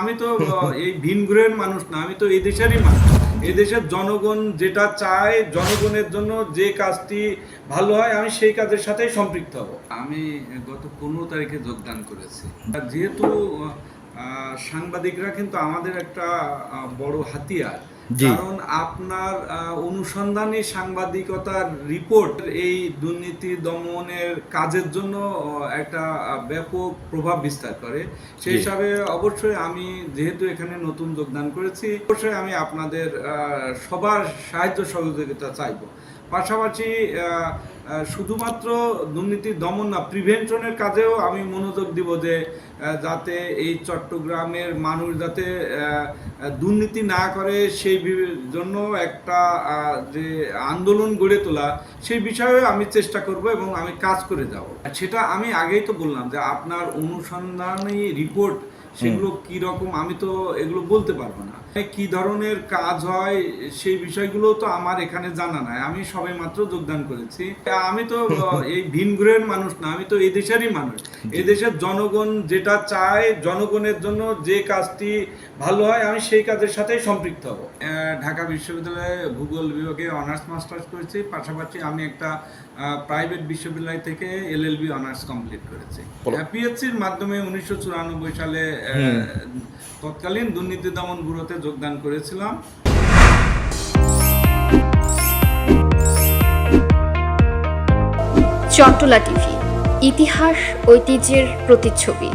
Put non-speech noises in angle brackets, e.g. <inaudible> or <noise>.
আমি তো এই ভিন গ্রহের মানুষ না, আমি তো এই দেশেরই মানুষ। এই দেশের জনগণ যেটা চায়, জনগণের জন্য যে কাজটি ভালো হয়, আমি সেই কাজের সাথেই সম্পৃক্ত হব। আমি গত পনেরো তারিখে যোগদান করেছি। যেহেতু সাংবাদিকরা কিন্তু আমাদের একটা বড় হাতিয়ার। কারণ আপনার অনুসন্ধানী সাংবাদিকতার রিপোর্ট এই দুর্নীতি দমনের কাজের জন্য একটা ব্যাপক প্রভাব বিস্তার করে। সেই হিসাবে অবশ্যই আমি যেহেতু এখানে নতুন যোগদান করেছি অবশ্যই আমি আপনাদের আহ, সবার সাহায্য সহযোগিতা চাইব। পাশাপাশি শুধুমাত্র দুর্নীতি দমন না প্রিভেনশনের কাজেও আমি মনোযোগ দিব যে যাতে এই চট্টগ্রামের মানুষ যাতে দুর্নীতি না করে, সেই জন্য একটা যে আন্দোলন গড়ে তোলা সেই বিষয়ে আমি চেষ্টা করব এবং আমি কাজ করে যাব। সেটা আমি আগেই তো বললাম যে আপনার অনুসন্ধানী রিপোর্ট সেগুলো কি রকম আমি তো এগুলো বলতে পারব না। কি ধরনের কাজ হয় সেই বিষয়গুলো তো আমার এখানে জানা নাই। আমি সবে মাত্র যোগদান করেছি। আমি তো <laughs> এই ভিন গ্রহের মানুষ না আমি তো এই দেশেরই মানুষ। এই দেশের জনগণ যেটা চায় জনগণের জন্য যে কাজটি ভালো হয় আমি সেই কাজের সাথেই সম্পৃক্ত হব। ঢাকা বিশ্ববিদ্যালয়ে ভূগোল বিভাগে অনার্স মাস্টার্স করেছি। পাশাপাশি আমি একটা প্রাইভেট বিশ্ববিদ্যালয় থেকে এলএলবি অনার্স কমপ্লিট করেছি। পিএসসির মাধ্যমে উনিশশো চুরানব্বই সালে আহ, তৎকালীন দুর্নীতি দমন ব্যুরোতে যোগদান করেছিলাম। চট্টলা টিভি ইতিহাস ঐতিহ্যের প্রতিচ্ছবি।